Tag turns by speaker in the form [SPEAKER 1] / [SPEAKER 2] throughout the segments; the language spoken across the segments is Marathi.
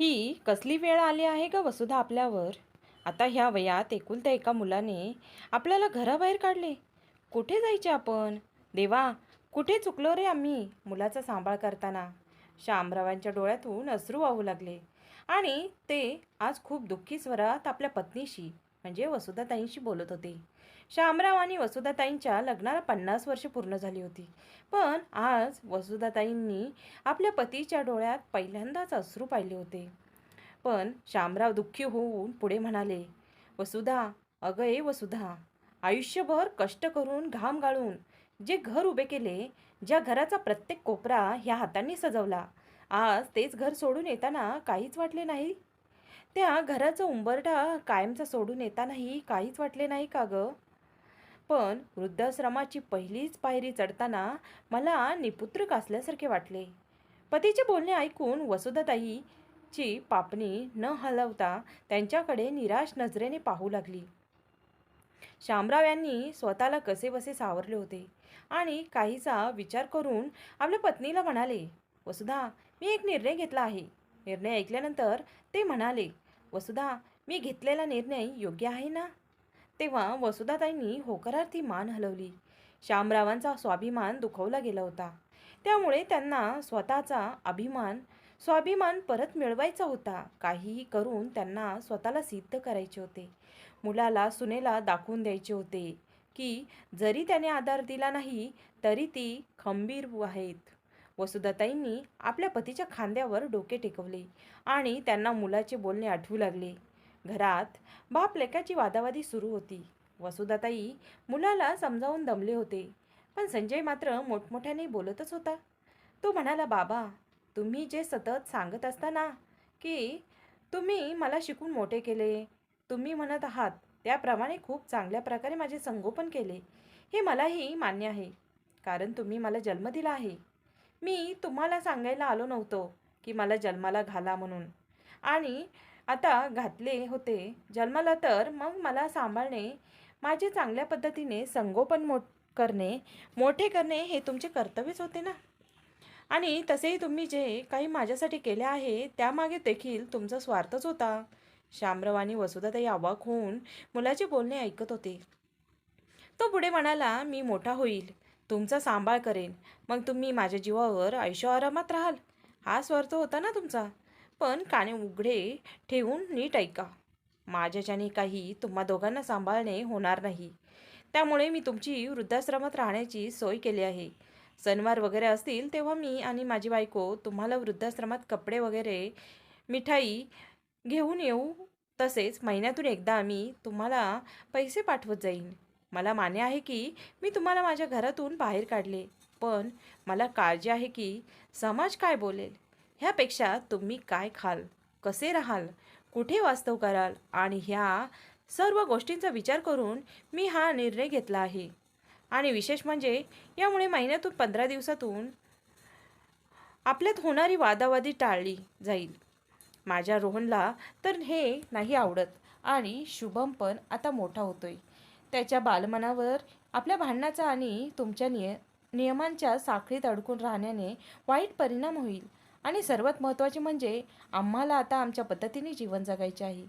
[SPEAKER 1] ही कसली वेळ आली आहे का वसुधा आपल्यावर? आता ह्या वयात एकुलत्या एका मुलाने आपल्याला घराबाहेर काढले. कुठे जायचे आपण? देवा कुठे चुकलो रे आम्ही मुलाचा सांभाळ करताना? श्यामरावांच्या डोळ्यातून अश्रू वाहू लागले. आणि ते आज खूप दुःखी स्वरात आपल्या पत्नीशी म्हणजे वसुधाताईंशी बोलत होते. श्यामराव आणि वसुधाताईंच्या लग्नाला पन्नास वर्ष पूर्ण झाली होती. पण आज वसुधाताईंनी आपल्या पतीच्या डोळ्यात पहिल्यांदाच अश्रू पाहिले होते. पण श्यामराव दुःखी होऊन पुढे म्हणाले वसुधा अगं ए वसुधा आयुष्यभर कष्ट करून घाम गाळून जे घर उभे केले ज्या घराचा प्रत्येक कोपरा ह्या हातांनी सजवला आज तेच घर सोडून येताना काहीच वाटले नाही? त्या घराचं उंबरडा कायमचा सोडून येतानाही काहीच वाटले नाही का गं? पण वृद्धाश्रमाची पहिलीच पायरी चढताना मला निपुत्रक असल्यासारखे वाटले. पतीचे बोलणे ऐकून वसुधाताईची पापणी न हलवता त्यांच्याकडे निराश नजरेने पाहू लागली. शामराव यांनी स्वतःला कसेबसे सावरले होते आणि काहीचा विचार करून आपल्या पत्नीला म्हणाले वसुधा मी एक निर्णय घेतला आहे. निर्णय ऐकल्यानंतर ते म्हणाले वसुधा मी घेतलेला निर्णय योग्य आहे ना? तेव्हा वसुधाताईंनी होकारार्थी मान हलवली. श्यामरावांचा स्वाभिमान दुखवला गेला होता. त्यामुळे त्यांना स्वतःचा अभिमान स्वाभिमान परत मिळवायचा होता. काहीही करून त्यांना स्वतःला सिद्ध करायचे होते. मुलाला सुनेला दाखवून द्यायचे होते की जरी त्याने आधार दिला नाही तरी ती खंबीर आहेत. वसुधाताईंनी आपल्या पतीच्या खांद्यावर डोके टेकवले आणि त्यांना मुलाचे बोलणे आठवू लागले. घरात बाप लेकाची वादावादी सुरू होती. वसुधाताई मुलाला समजावून दमले होते पण संजय मात्र मोठमोठ्याने बोलतच होता. तो म्हणाला बाबा तुम्ही जे सतत सांगत असता ना की तुम्ही मला शिकून मोठे केले तुम्ही म्हणत आहात त्याप्रमाणे खूप चांगल्या प्रकारे माझे संगोपन केले हे मलाही मान्य आहे कारण तुम्ही मला जन्म दिला आहे. मी तुम्हाला सांगायला आलो नव्हतो की मला जन्माला घाला म्हणून. आणि आता घातले होते. जन्माला तर मग मला सांभाळणे माझे चांगल्या पद्धतीने संगोपन मोठ करणे मोठे करणे हे तुमचे कर्तव्यच होते ना? आणि तसेही तुम्ही जे काही माझ्यासाठी केले आहे त्यामागे देखील तुमचा स्वार्थच होता. शामराव आणि वसुधाताई अवाक होऊन मुलाचे बोलणे ऐकत होते. तो पुढे म्हणाला मी मोठा होईल. तुमचा सांभाळ करेन. मग तुम्ही माझ्या जीवावर आयुष्य आरामात राहाल. हा स्वार्थ होता ना तुमचा? पण काने उघडे ठेवून नीट ऐका. माझ्याच्याने काही तुम्हा दोघांना सांभाळणे होणार नाही. त्यामुळे मी तुमची वृद्धाश्रमात राहण्याची सोय केली आहे. सणवार वगैरे असतील तेव्हा मी आणि माझी बायको तुम्हाला वृद्धाश्रमात कपडे वगैरे मिठाई घेऊन येऊ. तसेच महिन्यातून एकदा आम्ही तुम्हाला पैसे पाठवत जाईन. मला मान्य आहे की मी तुम्हाला माझ्या घरातून बाहेर काढले. पण मला काळजी आहे की समाज काय बोलेल? ह्यापेक्षा तुम्ही काय खाल? कसे राहाल? कुठे वास्तव कराल? आणि ह्या सर्व गोष्टींचा विचार करून मी हा निर्णय घेतला आहे. आणि विशेष म्हणजे यामुळे महिन्यातून पंधरा दिवसातून आपल्यात होणारी वादावादी टाळली जाईल. माझ्या रोहनला तर हे नाही आवडत आणि शुभम पण आता मोठा होतोय. त्याच्या बालमनावर आपल्या भांडणाचा आणि तुमच्या निय नियमांच्या साखळीत अडकून राहण्याने वाईट परिणाम होईल. आणि सर्वात महत्त्वाचे म्हणजे आम्हाला आता आमच्या पद्धतीने जीवन जगायचे आहे.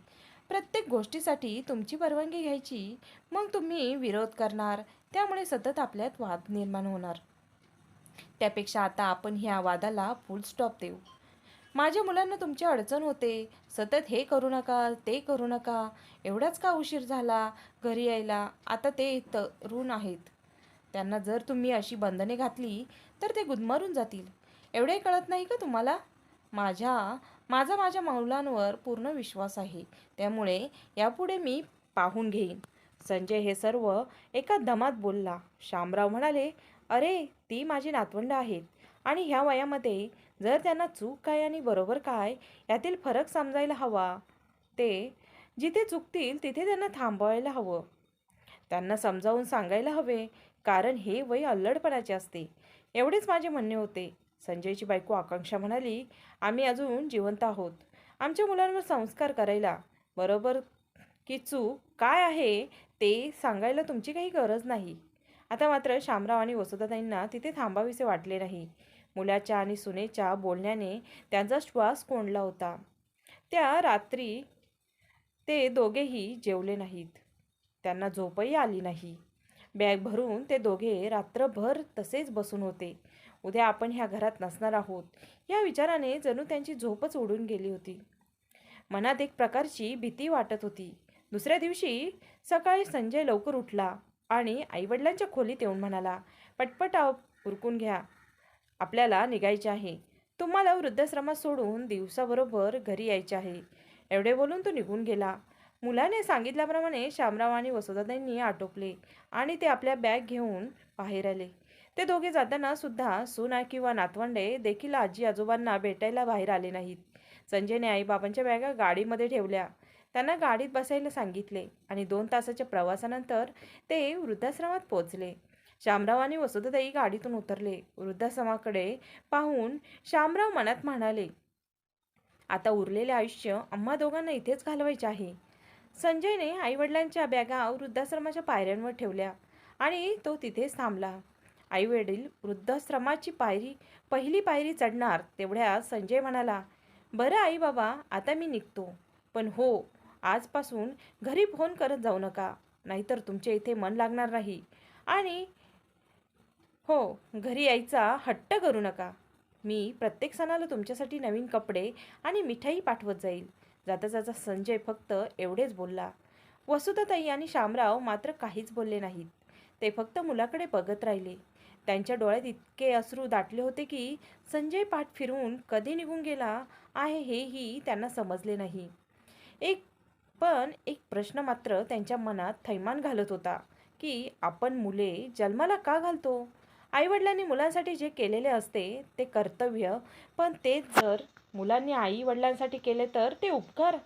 [SPEAKER 1] प्रत्येक गोष्टीसाठी तुमची परवानगी घ्यायची मग तुम्ही विरोध करणार त्यामुळे सतत आपल्यात वाद निर्माण होणार. त्यापेक्षा आता आपण ह्या वादाला फुल स्टॉप देऊ. माझ्या मुलांना तुमची अडचण होते सतत हे करू नका ते करू नका एवढाच का उशीर झाला घरी यायला आता ते तरुण आहेत. त्यांना जर तुम्ही अशी बंधने घातली तर ते गुदमरून जातील. एवढे कळत नाही का तुम्हाला? माझ्या माझा माझ्या मौलांवर पूर्ण विश्वास आहे. त्यामुळे यापुढे मी पाहून घेईन. संजय हे सर्व एका दमात बोलला. शामराव म्हणाले अरे ती माझी नातवंड आहेत. आणि ह्या वयामध्ये जर त्यांना चूक काय आणि बरोबर काय यातील फरक समजायला हवा. ते जिथे चुकतील तिथे त्यांना थांबवायला हवं. त्यांना समजावून सांगायला हवे. कारण हे वय अल्लडपणाचे असते. एवढेच माझे म्हणणे होते. संजयची बायको आकांक्षा म्हणाली आम्ही अजून जिवंत आहोत. आमच्या मुलांवर संस्कार करायला. बरोबर की चूक काय आहे ते सांगायला तुमची काही गरज नाही. आता मात्र शामराव आणि वसुधाताईंना तिथे थांबावेसे वाटले नाही. मुलाच्या आणि सुनेच्या बोलण्याने त्यांचा श्वास कोंडला होता. त्या रात्री ते दोघेही जेवले नाहीत. त्यांना झोपही आली नाही. बॅग भरून ते दोघे रात्रभर तसेच बसून होते. उद्या आपण ह्या घरात नसणार आहोत. या विचाराने जणू त्यांची झोपच उडून गेली होती. मनात एक प्रकारची भीती वाटत होती. दुसऱ्या दिवशी सकाळी संजय लवकर उठला आणि आईवडिलांच्या खोलीत येऊन म्हणाला पटपट उरकून घ्या. आपल्याला निघायचे आहे. तुम्हाला वृद्धाश्रमात सोडून दिवसाबरोबर घरी यायचे आहे. एवढे बोलून तो निघून गेला. मुलाने सांगितल्याप्रमाणे शामराव आणि वसुधाताईंनी आटोपले आणि ते आपल्या बॅग घेऊन बाहेर आले. ते दोघे जाताना सुद्धा सुना किंवा नातवंडे देखील आजी आजोबांना भेटायला बाहेर आले नाहीत. संजयने आईबाबांच्या बॅगा गाडीमध्ये ठेवल्या. त्यांना गाडीत बसायला सांगितले आणि दोन तासाच्या प्रवासानंतर ते वृद्धाश्रमात पोहोचले. शामराव आणि वसुधाताई गाडीतून उतरले. वृद्धाश्रमाकडे पाहून शामराव मनात म्हणाले आता उरलेले आयुष्य आम्हा दोघांना इथेच घालवायचे आहे. संजयने आईवडिलांच्या बॅगा वृद्धाश्रमाच्या पायऱ्यांवर ठेवल्या आणि तो तिथेच थांबला. आईवडील वृद्धाश्रमाची पायरी पहिली पायरी चढणार तेवढ्या संजय म्हणाला बरं आई बाबा आता मी निघतो. पण हो आजपासून घरी फोन करत जाऊ नका नाहीतर तुमच्या इथे मन लागणार नाही. आणि हो घरी यायचा हट्ट करू नका. मी प्रत्येक सणाला तुमच्यासाठी नवीन कपडे आणि मिठाई पाठवत जाईल. जाता जाता संजय फक्त एवढेच बोलला वसुधाताई आणि शामराव मात्र काहीच बोलले नाहीत. ते फक्त मुलाकडे बघत राहिले. त्यांच्या डोळ्यात इतके अश्रू दाटले होते की संजय पाठ फिरून कधी निघून गेला आहे हेही त्यांना समजले नाही. एक पण एक प्रश्न मात्र त्यांच्या मनात थैमान घालत होता की आपण मुले जन्माला का घालतो? आईवडिलांनी मुलांसाठी जे केलेले असते ते कर्तव्य पण तेच जर मुलांनी आई वडिलांसाठी केले तर ते उपकार.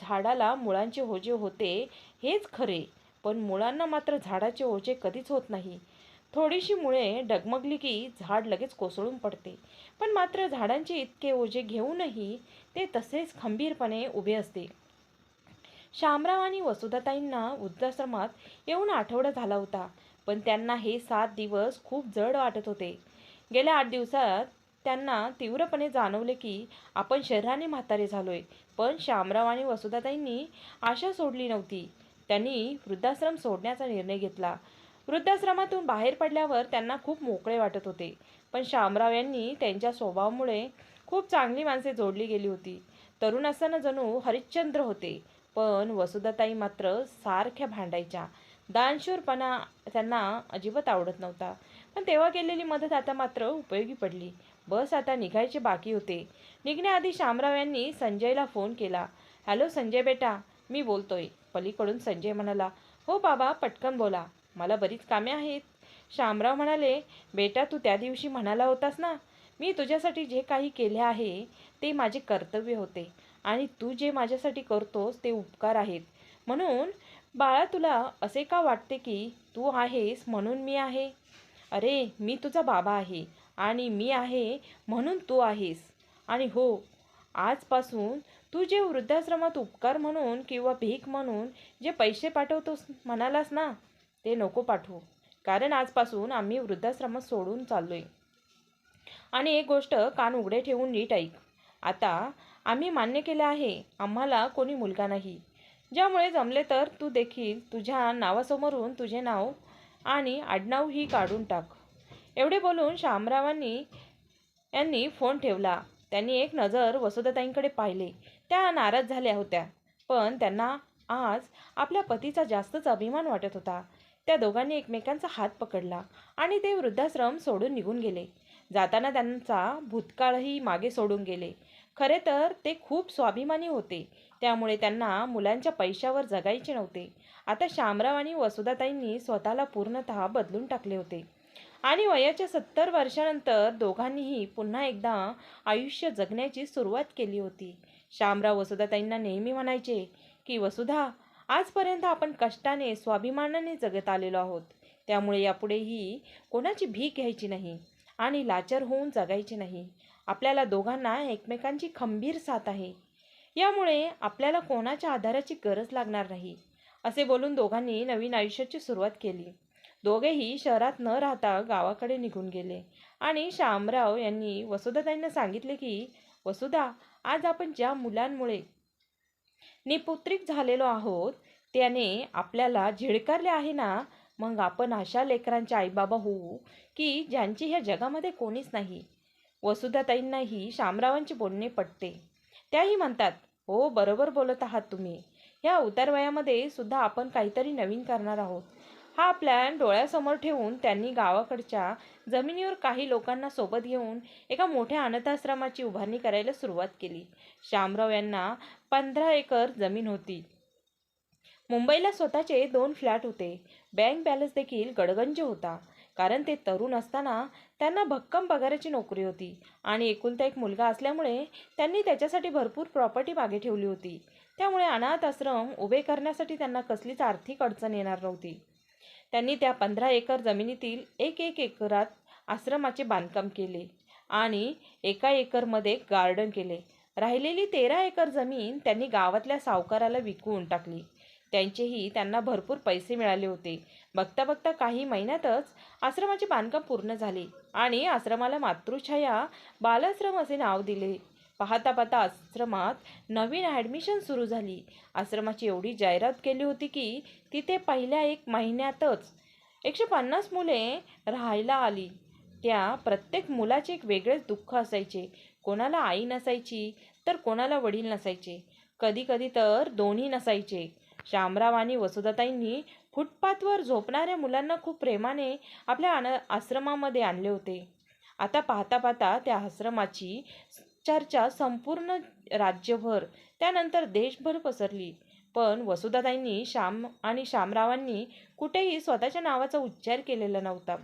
[SPEAKER 1] झाडाला मुळांचे ओझे होते हेच खरे. पण मुळांना मात्र झाडाचे ओझे कधीच होत नाही. थोडीशी मुळे डगमगली की झाड लगेच कोसळून पडते. पण मात्र झाडांचे इतके ओझे घेऊनही ते तसेच खंबीरपणे उभे असते. शामराव आणि वसुधाताईंना वृद्धाश्रमात येऊन आठवडा झाला होता. पण त्यांना हे सात दिवस खूप जड वाटत होते. गेल्या आठ दिवसात त्यांना तीव्रपणे जाणवले की आपण शरीराने म्हातारे झालोय. पण श्यामराव आणि वसुधाताईंनी आशा सोडली नव्हती. त्यांनी वृद्धाश्रम सोडण्याचा निर्णय घेतला. वृद्धाश्रमातून बाहेर पडल्यावर त्यांना खूप मोकळे वाटत होते. पण शामराव यांनी त्यांच्या स्वभावामुळे खूप चांगली माणसे जोडली गेली होती. तरुण असताना जणू हरिश्चंद्र होते. पण वसुधाताई मात्र सारख्या भांडायच्या. दानशूरपणा त्यांना अजिबात आवडत नव्हता. पण तेव्हा केलेली मदत आता मात्र उपयोगी पडली. बस आता निघायचे बाकी होते. निघण्याआधी शामराव यांनी संजयला फोन केला. हॅलो संजय बेटा. मी बोलतोय. पलीकडून संजय म्हणाला. हो बाबा पटकन बोला. मला बरीच कामे आहेत. शामराव म्हणाले बेटा तू त्या दिवशी म्हणाला होतास ना मी तुझ्यासाठी जे काही केले आहे ते माझे कर्तव्य होते. आणि तू जे माझ्यासाठी करतोस ते उपकार आहेत. म्हणून बाळा तुला असे का वाटते की तू आहेस म्हणून मी आहे? अरे मी तुझा बाबा आहे. आणि मी आहे म्हणून तू आहेस. आणि हो आजपासून तू जे वृद्धाश्रमात उपकार म्हणून किंवा भीक म्हणून जे पैसे पाठवतोस म्हणालास ना ते नको पाठवू. कारण आजपासून आम्ही वृद्धाश्रमात सोडून चाललो आहे आणि एक गोष्ट कान उघडे ठेवून नीट ऐक. आता आम्ही मान्य केलं आहे आम्हाला कोणी मुलगा नाही. ज्यामुळे जमले तर तू देखील तुझ्या नावासमोरून तुझे नाव आणि आडनाव ही काढून टाक. एवढे बोलून शामरावांनी यांनी फोन ठेवला. त्यांनी एक नजर वसुधाताईंकडे पाहिले. त्या नाराज झाल्या होत्या. पण त्यांना आज आपल्या पतीचा जास्तच अभिमान वाटत होता. त्या दोघांनी एकमेकांचा हात पकडला आणि ते वृद्धाश्रम सोडून निघून गेले. जाताना त्यांचा भूतकाळही मागे सोडून गेले. खरे तर ते खूप स्वाभिमानी होते. त्यामुळे त्यांना मुलांच्या पैशावर जगायचे नव्हते. आता शामराव आणि वसुधाताईंनी स्वतःला पूर्णतः बदलून टाकले होते. आणि वयाच्या सत्तर वर्षानंतर दोघांनीही पुन्हा एकदा आयुष्य जगण्याची सुरुवात केली होती. श्यामराव वसुधाताईंना नेहमी म्हणायचे की वसुधा आजपर्यंत आपण कष्टाने स्वाभिमानाने जगत आलेलो आहोत. त्यामुळे यापुढेही कोणाची भीक घ्यायची नाही आणि लाचार होऊन जगायचे नाही. आपल्याला दोघांना एकमेकांची खंबीर साथ आहे. यामुळे आपल्याला कोणाच्या आधाराची गरज लागणार नाही. असे बोलून दोघांनी नवीन आयुष्याची सुरुवात केली. दोघेही शहरात न राहता गावाकडे निघून गेले. आणि शामराव यांनी वसुधाताईंना सांगितले की वसुधा आज आपण ज्या मुलांमुळे निपुत्रिक झालेलो आहोत त्याने आपल्याला झिडकारले आहे ना मग आपण अशा लेकरांचे आईबाबा होऊ की ज्यांची ह्या जगामध्ये कोणीच नाही. वसुधाताईंनाही शामरावांचे बोलणे पटते. त्याही म्हणतात हो बरोबर बोलत आहात तुम्ही. ह्या उतारवयामध्ये सुद्धा आपण काहीतरी नवीन करणार आहोत. हा प्लॅन डोळ्यासमोर ठेवून त्यांनी गावाकडच्या जमिनीवर काही लोकांना सोबत घेऊन एका मोठ्या अनाथाश्रमाची उभारणी करायला सुरुवात केली. शामराव यांना पंधरा एकर जमीन होती. मुंबईला स्वतःचे दोन फ्लॅट होते. बँक बॅलन्स देखील गडगंज होता. कारण ते तरुण असताना त्यांना भक्कम पगाराची नोकरी होती आणि एकुलता एक मुलगा असल्यामुळे त्यांनी त्याच्यासाठी भरपूर प्रॉपर्टी मागे ठेवली होती. त्यामुळे अनाथ आश्रम उभे करण्यासाठी त्यांना कसलीच आर्थिक अडचण येणार नव्हती. त्यांनी त्या पंधरा एकर जमिनीतील एक एक एकरात आश्रमाचे बांधकाम केले आणि एका एकरमध्ये गार्डन केले. राहिलेली तेरा एकर जमीन त्यांनी गावातल्या सावकाराला विकून टाकली. त्यांचेही त्यांना भरपूर पैसे मिळाले होते. बघता बघता काही महिन्यातच आश्रमाचे बांधकाम पूर्ण झाले आणि आश्रमाला मातृछाया बालाश्रम असे नाव दिले. पाहता पाहता आश्रमात नवीन ॲडमिशन सुरू झाली. आश्रमाची एवढी जाहिरात केली होती की तिथे पहिल्या एक महिन्यातच एकशे पन्नास मुले राहायला आली. त्या प्रत्येक मुलाचे एक वेगळेच दुःख असायचे. कोणाला आई नसायची तर कोणाला वडील नसायचे. कधी कधी तर दोन्ही नसायचे. शामराव आणि वसुधाताईंनी फुटपाथवर झोपणाऱ्या मुलांना खूप प्रेमाने आपल्या आन आश्रमामध्ये आणले होते. आता पाहता पाहता त्या आश्रमाची चर्चा संपूर्ण राज्यभर. त्यानंतर देशभर पसरली. पण वसुधाताईंनी श्याम आणि श्यामरावांनी कुठेही स्वतःच्या नावाचा उच्चार केलेला नव्हता.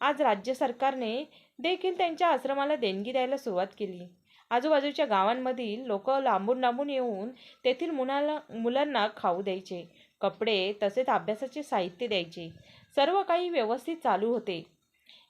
[SPEAKER 1] आज राज्य सरकारने देखील त्यांच्या आश्रमाला देणगी द्यायला सुरुवात केली. आजूबाजूच्या गावांमधील लोक लांबून लांबून येऊन तेथील मुलाला मुलांना खाऊ द्यायचे कपडे तसेच अभ्यासाचे साहित्य द्यायचे. सर्व काही व्यवस्थित चालू होते.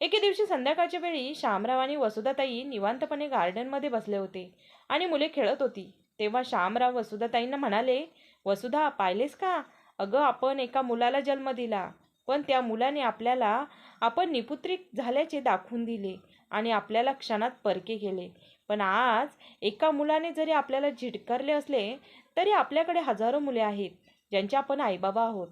[SPEAKER 1] एके दिवशी संध्याकाळच्या वेळी श्यामराव आणि वसुधाताई निवांतपणे गार्डनमध्ये बसले होते आणि मुले खेळत होती. तेव्हा श्यामराव वसुधाताईंना म्हणाले वसुधा पाहिलेस का? अगं आपण एका मुलाला जन्म दिला. पण त्या मुलाने आपल्याला आपण निपुत्रिक झाल्याचे दाखवून दिले आणि आपल्याला क्षणात परके केले पण आज एका मुलाने जरी आपल्याला झिटकरले असले तरी आपल्याकडे हजारो मुले आहेत ज्यांचे आपण आईबाबा आहोत.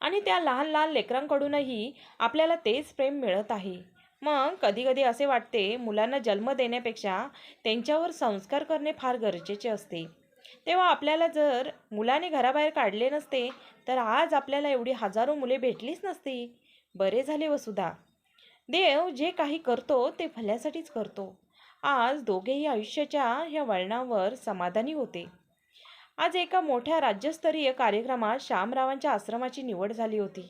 [SPEAKER 1] आणि त्या लहान लहान लेकरांकडूनही आपल्याला तेच प्रेम मिळत आहे. मग कधीकधी असे वाटते मुलांना जन्म देण्यापेक्षा त्यांच्यावर संस्कार करणे फार गरजेचे असते. तेव्हा आपल्याला जर मुलाने घराबाहेर काढले नसते तर आज आपल्याला एवढी हजारो मुले भेटलीच नसती. बरे झाले वसुधा. देव जे काही करतो ते भल्यासाठीच करतो. आज दोघेही आयुष्याच्या ह्या वळणावर समाधानी होते. आज एका मोठ्या राज्यस्तरीय कार्यक्रमात श्यामरावांच्या आश्रमाची निवड झाली होती.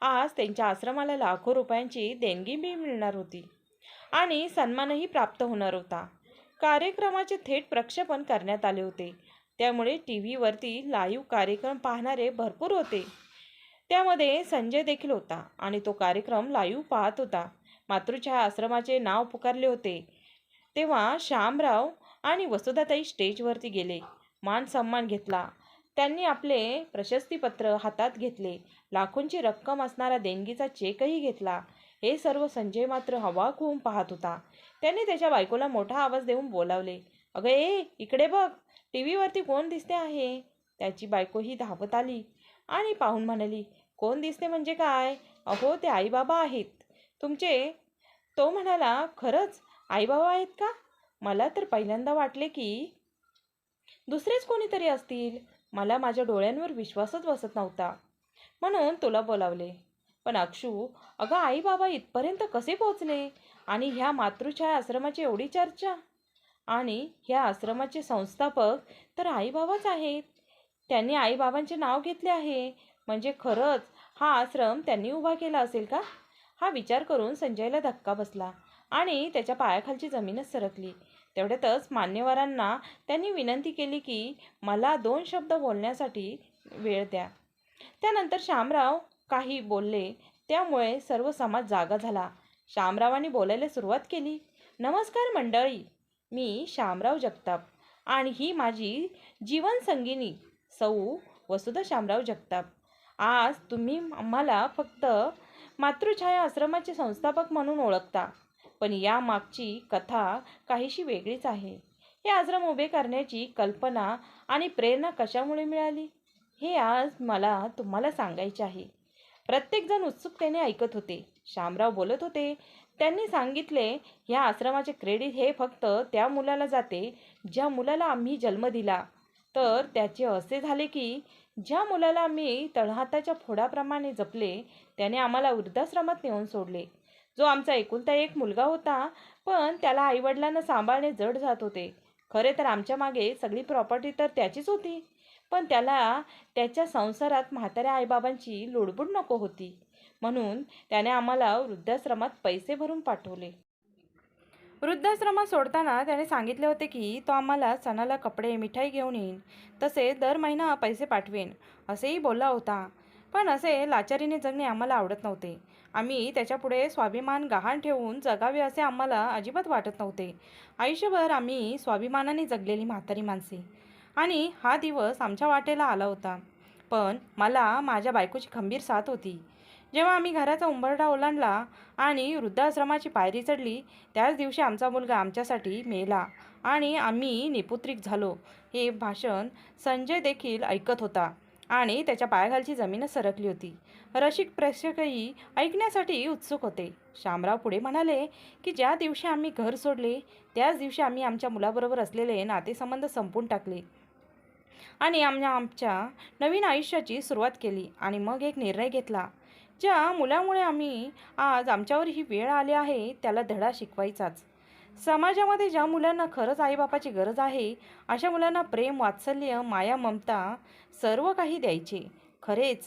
[SPEAKER 1] आज त्यांच्या आश्रमाला लाखो रुपयांची देणगी बी मिळणार होती आणि सन्मानही प्राप्त होणार होता. कार्यक्रमाचे थेट प्रक्षेपण करण्यात आले होते. त्यामुळे टी व्हीवरती लाईव्ह कार्यक्रम पाहणारे भरपूर होते. त्यामध्ये संजय देखील होता आणि तो कार्यक्रम लाईव्ह पाहत होता. मातृच्या आश्रमाचे नाव पुकारले होते. तेव्हा श्यामराव आणि वसुधाताई स्टेजवरती गेले. मान सन्मान घेतला. त्यांनी आपले प्रशस्तीपत्र हातात घेतले. लाखोंची रक्कम असणारा देणगीचा चेकही घेतला. हे सर्व संजय मात्र हवाक होऊन पाहत होता. त्याने त्याच्या बायकोला मोठा आवाज देऊन बोलावले. अगं ए इकडे बघ. टी व्हीवरती कोण दिसते आहे? त्याची बायकोही धावत आली आणि पाहून म्हणाली कोण दिसते म्हणजे काय? अहो ते आईबाबा आहेत. तुमचे तो म्हणाला खरंच? आईबाबा आहेत का? मला तर पहिल्यांदा वाटले की दुसरेच कोणीतरी असतील? मला माझ्या डोळ्यांवर विश्वासच बसत नव्हता. म्हणून तुला बोलावले. पण अक्षू अगं आई बाबा इथपर्यंत कसे पोहोचले? आणि ह्या मातृछाया आश्रमाची एवढी चर्चा? आणि ह्या आश्रमाचे संस्थापक तर आईबाबाच आहेत. त्यांनी आईबाबांचे नाव घेतले आहे. म्हणजे खरंच हा आश्रम त्यांनी उभा केला असेल का? हा विचार करून संजयला धक्का बसला आणि त्याच्या पायाखालची जमीनच सरकली. तेवढ्यातच मान्यवरांना त्यांनी विनंती केली की मला दोन शब्द बोलण्यासाठी वेळ द्या. त्यानंतर शामराव काही बोलले. त्यामुळे सर्व समाज जागा झाला. शामरावांनी बोलायला सुरुवात केली. नमस्कार मंडळी मी शामराव जगताप आणि ही माझी जीवनसंगिनी सौ वसुधा शामराव जगताप. आज तुम्ही आम्हाला फक्त मातृछाया आश्रमाचे संस्थापक म्हणून ओळखता. पण या मागची कथा काहीशी वेगळीच आहे. हे आश्रम उभे करण्याची कल्पना आणि प्रेरणा कशामुळे मिळाली? हे आज मला तुम्हाला सांगायचे आहे. प्रत्येकजण उत्सुकतेने ऐकत होते. शामराव बोलत होते त्यांनी सांगितले ह्या आश्रमाचे क्रेडिट हे फक्त त्या मुलाला जाते. ज्या मुलाला आम्ही जन्म दिला तर त्याचे असे झाले की ज्या मुलाला आम्ही तळहाताच्या फोडाप्रमाणे जपले त्याने आम्हाला वृद्धाश्रमात नेऊन सोडले. जो आमचा एकुलता एक मुलगा होता पण त्याला आईवडिलांना सांभाळणे जड जात होते. खरे तर आमच्या मागे सगळी प्रॉपर्टी तर त्याचीच होती. पण त्याला त्याच्या संसारात म्हाताऱ्या आईबाबांची लोडबुड नको होती. म्हणून त्याने आम्हाला वृद्धाश्रमात पैसे भरून पाठवले. वृद्धाश्रमात सोडताना त्याने सांगितले होते की तो आम्हाला सणाला कपडे मिठाई घेऊन येईन. तसे दर महिना पैसे पाठवेन असेही बोलला होता. पण असे लाचारीने जगणे आम्हाला आवडत नव्हते. आम्ही त्याच्यापुढे स्वाभिमान गहाण ठेवून जगावे असे आम्हाला अजिबात वाटत नव्हते. आयुष्यभर आम्ही स्वाभिमानाने जगलेली म्हातारी माणसे. आणि हा दिवस आमच्या वाटेला आला होता. पण मला माझ्या बायकोची खंबीर साथ होती. जेव्हा आम्ही घराचा उंबरडा ओलांडला आणि वृद्धाश्रमाची पायरी चढली त्याच दिवशी आमचा मुलगा आमच्यासाठी मेला आणि आम्ही निपुत्रिक झालो हे भाषण संजय देखील ऐकत होता. आणि त्याच्या पायाखालची जमीनच सरकली होती. रसिक प्रेक्षकही ऐकण्यासाठी उत्सुक होते. शामराव पुढे म्हणाले की ज्या दिवशी आम्ही घर सोडले त्याच दिवशी आम्ही आमच्या मुलाबरोबर असलेले नातेसंबंध संपून टाकले. आणि आम्ही आमच्या नवीन आयुष्याची सुरुवात केली आणि मग एक निर्णय घेतला ज्या मुलामुळे आम्ही आज आमच्यावर ही वेळ आली आहे त्याला धडा शिकवायचाच. समाजामध्ये ज्या मुलांना खरंच आईबापाची गरज आहे अशा मुलांना प्रेम वात्सल्य माया ममता सर्व काही द्यायचे. खरेच.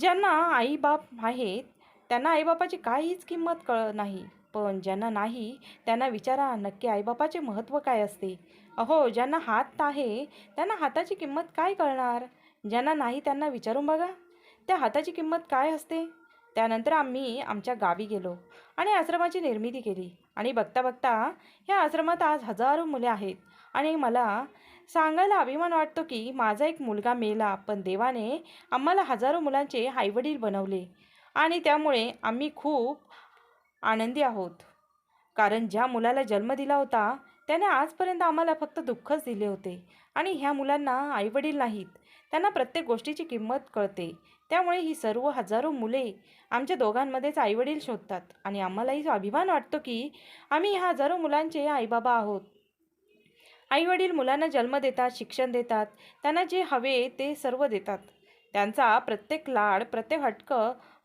[SPEAKER 1] ज्यांना आईबाप आहेत त्यांना आईबापाची काहीच किंमत कळ नाही. पण ज्यांना नाही त्यांना विचारा नक्की आईबापाचे महत्त्व काय असते? अहो ज्यांना हात आहे त्यांना हाताची किंमत काय कळणार? ज्यांना नाही त्यांना विचारून बघा. त्या हाताची किंमत काय असते? त्यानंतर आम्ही आमच्या गावी गेलो आणि आश्रमाची निर्मिती केली. आणि बघता बघता ह्या आश्रमात आज हजारो मुले आहेत. आणि मला सांगायला अभिमान वाटतो की माझा एक मुलगा मेला पण देवाने आम्हाला हजारो मुलांचे आईवडील बनवले. आणि त्यामुळे आम्ही खूप आनंदी आहोत. कारण ज्या मुलाला जन्म दिला होता त्याने आजपर्यंत आम्हाला फक्त दुःखच दिले होते. आणि ह्या मुलांना आईवडील नाहीत. त्यांना प्रत्येक गोष्टीची किंमत कळते. त्यामुळे ही सर्व हजारो मुले आमच्या दोघांमध्येच आईवडील शोधतात. आणि आम्हालाही अभिमान वाटतो की आम्ही ह्या हजारो मुलांचे आईबाबा आहोत. आईवडील मुलांना जन्म देतात शिक्षण देतात त्यांना जे हवे ते सर्व देतात. त्यांचा प्रत्येक लाड प्रत्येक हटक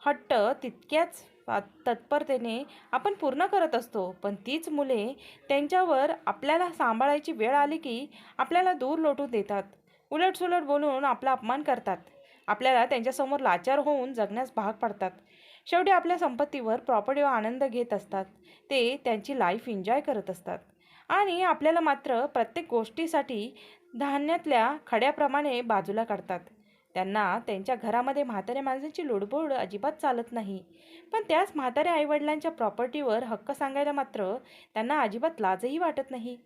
[SPEAKER 1] हट्ट तितक्याच तत्परतेने आपण पूर्ण करत असतो. पण तीच मुले त्यांच्यावर आपल्याला सांभाळायची वेळ आली की आपल्याला दूर लोटून देतात. उलटसुलट बोलून आपला अपमान करतात. आपल्याला त्यांच्यासमोर लाचार होऊन जगण्यास भाग पडतात. शेवटी आपल्या संपत्तीवर प्रॉपर्टीवर आनंद घेत असतात. ते त्यांची लाईफ एन्जॉय करत असतात. आणि आपल्याला मात्र प्रत्येक गोष्टीसाठी धान्यातल्या खड्याप्रमाणे बाजूला काढतात. त्यांना त्यांच्या घरामध्ये म्हाताऱ्या माणसांची लुडबुड अजिबात चालत नाही. पण त्याच म्हाताऱ्या आईवडिलांच्या प्रॉपर्टीवर हक्क सांगायला मात्र त्यांना अजिबात लाजही वाटत नाही.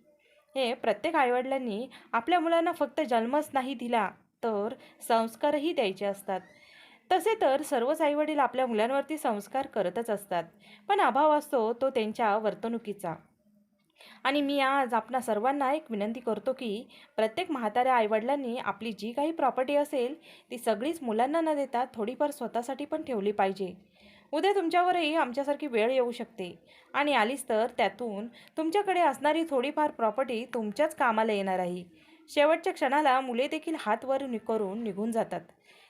[SPEAKER 1] हे प्रत्येक आईवडिलांनी आपल्या मुलांना फक्त जन्मच नाही दिला तर संस्कारही द्यायचे असतात. तसे तर सर्वच आईवडील आपल्या मुलांवरती संस्कार करतच असतात. पण अभाव असतो तो त्यांच्या वर्तणुकीचा. आणि मी आज आपणा सर्वांना एक विनंती करतो की प्रत्येक म्हाताऱ्या आईवडिलांनी आपली जी काही प्रॉपर्टी असेल ती सगळीच मुलांना न देता थोडीफार स्वतःसाठी पण ठेवली पाहिजे. उद्या तुमच्यावरही आमच्यासारखी वेळ येऊ शकते. आणि आलीच तर त्यातून तुमच्याकडे असणारी थोडीफार प्रॉपर्टी तुमच्याच कामाला येणार आहे. शेवटच्या क्षणाला मुले देखील हात वर निकरून निघून जातात.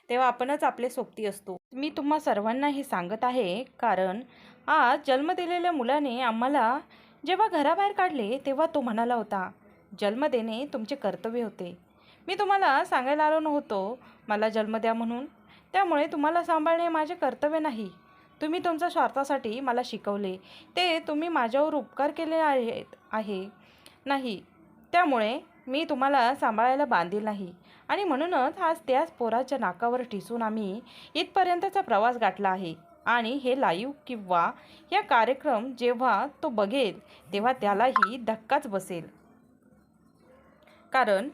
[SPEAKER 1] तेव्हा आपणच आपले सोबती असतो. मी तुम्हा सर्वांना हे सांगत आहे कारण आज जन्म दिलेल्या मुलाने आम्हाला जेव्हा घराबाहेर काढले तेव्हा तो म्हणाला होता जन्म देणे तुमचे कर्तव्य होते. मी तुम्हाला सांगायला आलो नव्हतो मला जन्म द्या म्हणून. त्यामुळे तुम्हाला सांभाळणे माझे कर्तव्य नाही. तुम्ही तुमच्या स्वार्थासाठी मला शिकवले. ते तुम्ही माझ्यावर उपकार केले आहेत आहे. नाही. त्यामुळे मी तुम्हाला सांभाळायला बांधील नाही. आणि म्हणूनच आज त्याच पोराच्या नाकावर ठिसून आम्ही इथपर्यंतचा प्रवास गाठला आहे. आणि हे लाईव्ह किंवा या कार्यक्रम जेव्हा तो बघेल तेव्हा त्यालाही धक्काच बसेल. कारण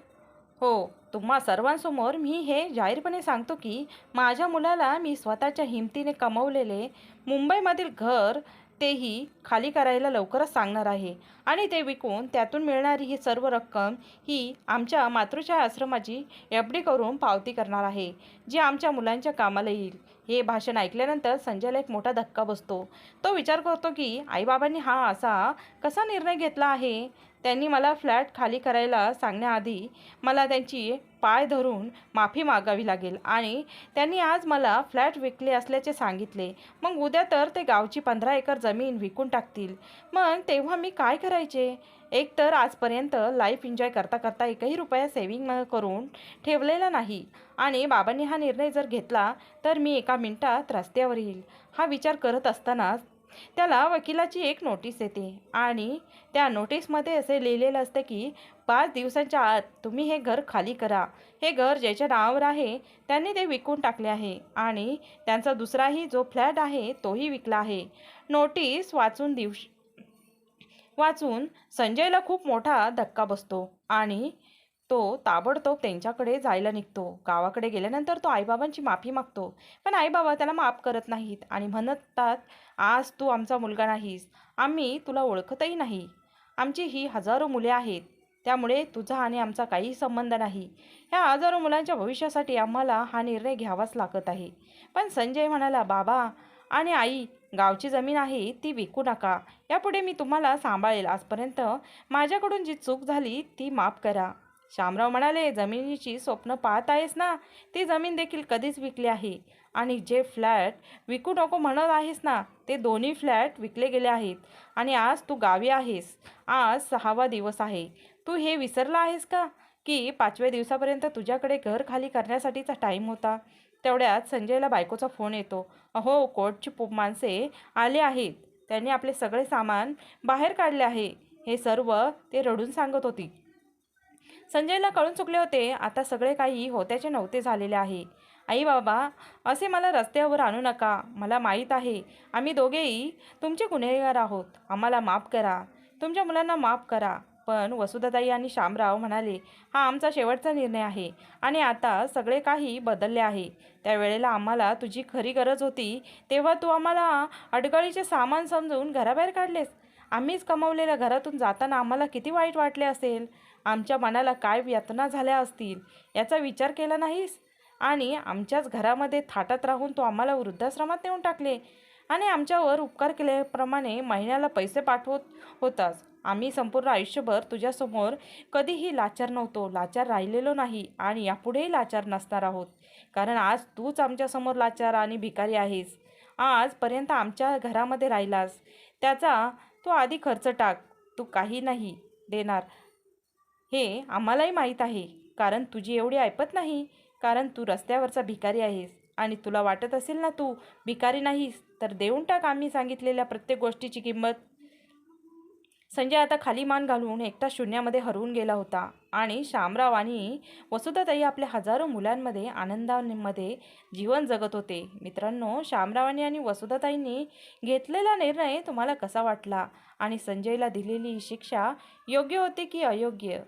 [SPEAKER 1] हो तुम्हा सर्वांसमोर मी हे जाहीरपणे सांगतो की माझ्या मुलाला मी स्वतःच्या हिमतीने कमवलेले मुंबईमधील घर तेही खाली करायला लवकरच सांगणार आहे. आणि ते विकून त्यातून मिळणारी ही सर्व रक्कम ही आमच्या मातृच्या आश्रमाची एफ डी करून पावती करणार आहे जी आमच्या मुलांच्या कामाला येईल. हे भाषण ऐकल्यानंतर संजयला एक मोठा धक्का बसतो. तो विचार करतो की आईबाबांनी हा असा कसा निर्णय घेतला आहे? त्यांनी मला फ्लॅट खाली करायला सांगण्याआधी मला त्यांची पाय धरून माफी मागावी लागेल. आणि त्यांनी आज मला फ्लॅट विकले असल्याचे सांगितले. मग उद्या तर ते गावची पंधरा एकर जमीन विकून टाकतील. मग तेव्हा मी काय करायचे? एक तर आजपर्यंत लाईफ एन्जॉय करता करता एकही रुपया सेविंग करून ठेवलेला नाही. आणि बाबांनी हा निर्णय जर घेतला तर मी एका मिनिटात रस्त्यावर येईल. हा विचार करत असतानाच त्याला वकिलाची एक नोटीस येते आणि त्या नोटीसमध्ये असे लिहिलेलं असतं की पाच दिवसांच्या आत तुम्ही हे घर खाली करा. हे घर ज्याच्या नावावर आहे त्यांनी ते विकून टाकले आहे आणि त्यांचा दुसराही जो फ्लॅट आहे तोही विकला आहे. नोटीस वाचून दिवशी वाचून संजयला खूप मोठा धक्का बसतो आणि तो ताबडतोब त्यांच्याकडे जायला निघतो. गावाकडे गेल्यानंतर तो आईबाबांची माफी मागतो. पण आईबाबा त्याला माफ करत नाहीत आणि म्हणतात आज तू आमचा मुलगा नाहीस. आम्ही तुला ओळखतही नाही. आमची ही हजारो मुले आहेत. त्यामुळे तुझा आणि आमचा काहीही संबंध नाही. ह्या हजारो मुलांच्या भविष्यासाठी आम्हाला हा निर्णय घ्यावाच लागत आहे. पण संजय म्हणाला बाबा आणि आई गावची जमीन आहे ती विकू नका. यापुढे मी तुम्हाला सांभाळेल. आजपर्यंत माझ्याकडून जी चूक झाली ती माफ करा. शामराव म्हणाले जमिनीची स्वप्न पाहत आहेस ना? ती जमीन देखील कधीच विकली आहे. आणि जे फ्लॅट विकू नको म्हणत आहेस ना ते दोन्ही फ्लॅट विकले गेले आहेत. आणि आज तू गावी आहेस. आज सहावा दिवस आहे. तू हे विसरला आहेस का? की पाचव्या दिवसापर्यंत तुझ्याकडे घर खाली करण्यासाठीचा टाईम होता. तेवढ्यात संजयला बायकोचा फोन येतो. अहो कोर्टची पो माणसे आले आहेत. त्यांनी आपले सगळे सामान बाहेर काढले आहे. हे सर्व ते रडून सांगत होती. संजयला कळून चुकले होते. आता सगळे काही होत्याचे नव्हते झालेले आहे. आई बाबा असे मला रस्त्यावर आणू नका. मला माहीत आहे आम्ही दोघेही तुमचे गुन्हेगार आहोत. आम्हाला माफ करा. तुमच्या मुलांना माफ करा. पण वसुधाताई आणि शामराव म्हणाले हा आमचा शेवटचा निर्णय आहे आणि आता सगळे काही बदलले आहे. त्यावेळेला आम्हाला तुझी खरी गरज होती. तेव्हा तू आम्हाला अडगळीचे सामान समजून घराबाहेर काढलेस. आम्हीच कमावलेल्या घरातून जाताना आम्हाला किती वाईट वाटले असेल. आमच्या मनाला काय यातना झाल्या असतील याचा विचार केला नाहीस? आणि आमच्याच घरामध्ये थाटात राहून तो आम्हाला वृद्धाश्रमात नेऊन टाकले. आणि आमच्यावर उपकार केल्याप्रमाणे महिन्याला पैसे पाठवत होतास. आम्ही संपूर्ण आयुष्यभर तुझ्यासमोर कधीही लाचार नव्हतो लाचार राहिलेलो नाही आणि यापुढेही लाचार नसणार आहोत. कारण आज तूच आमच्यासमोर लाचार आणि भिकारी आहेस. आजपर्यंत आमच्या घरामध्ये राहिलास. त्याचा तू आधी खर्च टाक. तू काही नाही देणार. हे आम्हालाही माहीत आहे. कारण तुझी एवढी ऐपत नाही. कारण तू रस्त्यावरचा भिकारी आहेस. आणि तुला वाटत असेल ना तू भिकारी नाहीस तर देऊन टाक आम्ही सांगितलेल्या प्रत्येक गोष्टीची किंमत. संजय आता खाली मान घालून एकटा शून्यामध्ये हरवून गेला होता. आणि शामराव आणि वसुधाताई आपल्या हजारो मुलांमध्ये आनंदामध्ये जीवन जगत होते. मित्रांनो शामरावांनी आणि वसुधाताईंनी घेतलेला निर्णय तुम्हाला कसा वाटला? आणि संजयला दिलेली शिक्षा योग्य होती की अयोग्य?